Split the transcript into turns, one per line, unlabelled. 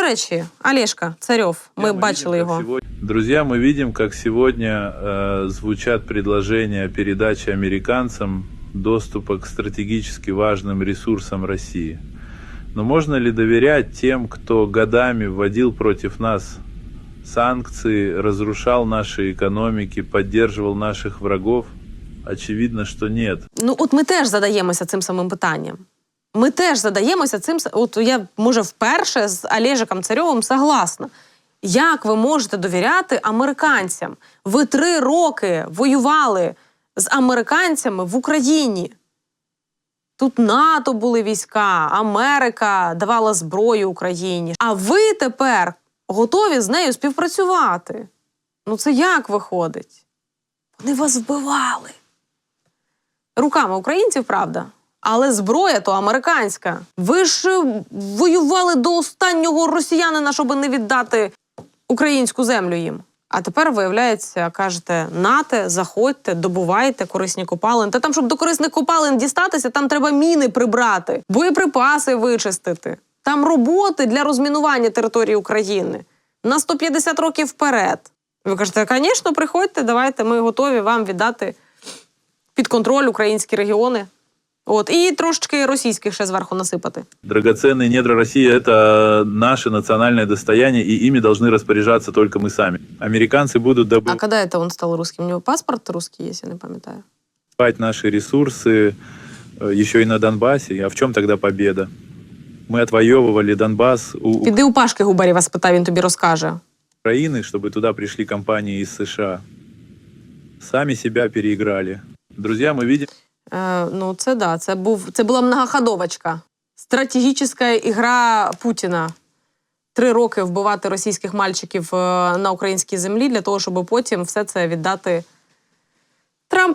До речі, Олешка Царьов, ми
Мы
бачили
видим, как
його.
сегодня- Друзья, мы видим, как сегодня э, звучат предложения о передаче американцам доступа к стратегически важным ресурсам России. Но можно ли доверять тем, кто годами вводил против нас санкции, разрушал наши экономики, поддерживал наших врагов? Очевидно, что нет.
Ну, от ми теж задаємося цим самим питанням. Ми теж задаємося цим. От я, може, вперше з Олежиком Царьовим согласна. Як ви можете довіряти американцям? Ви три роки воювали з американцями в Україні. Тут НАТО були війська, Америка давала зброю Україні. А ви тепер готові з нею співпрацювати. Ну це як виходить? Вони вас вбивали руками українців, правда. Але зброя то американська. Ви ж е, воювали до останнього росіянина, щоб не віддати українську землю їм. А тепер, виявляється, кажете, нате, заходьте, добувайте корисні копалини. Та там, щоб до корисних копалин дістатися, там треба міни прибрати, боєприпаси вичистити. Там роботи для розмінування території України на 150 років вперед. Ви кажете, звісно, приходьте, давайте, ми готові вам віддати під контроль українські регіони. От, і трошечки російських ще зверху насипати.
Драгоценные недра России – это наше национальное достояние, и ими должны распоряжаться только мы сами. Американцы будут
А
добывать
коли это он став русским? У нього паспорт русский, якщо не пам'ятаю.
наши ресурсы э, еще и на Донбассе. А в чем тогда победа? Мы отвоевывали Донбасс у
Піди у Пашки Губарєва спитай, він тобі розкаже.
Украины, чтобы туда пришли компании из США. Сами себя переиграли. Друзья, мы видим,
Е, ну, це да, це, був, це була многоходовочка. Стратегічна ігра Путіна. Три роки вбивати російських мальчиків е, на українській землі для того, щоб потім все це віддати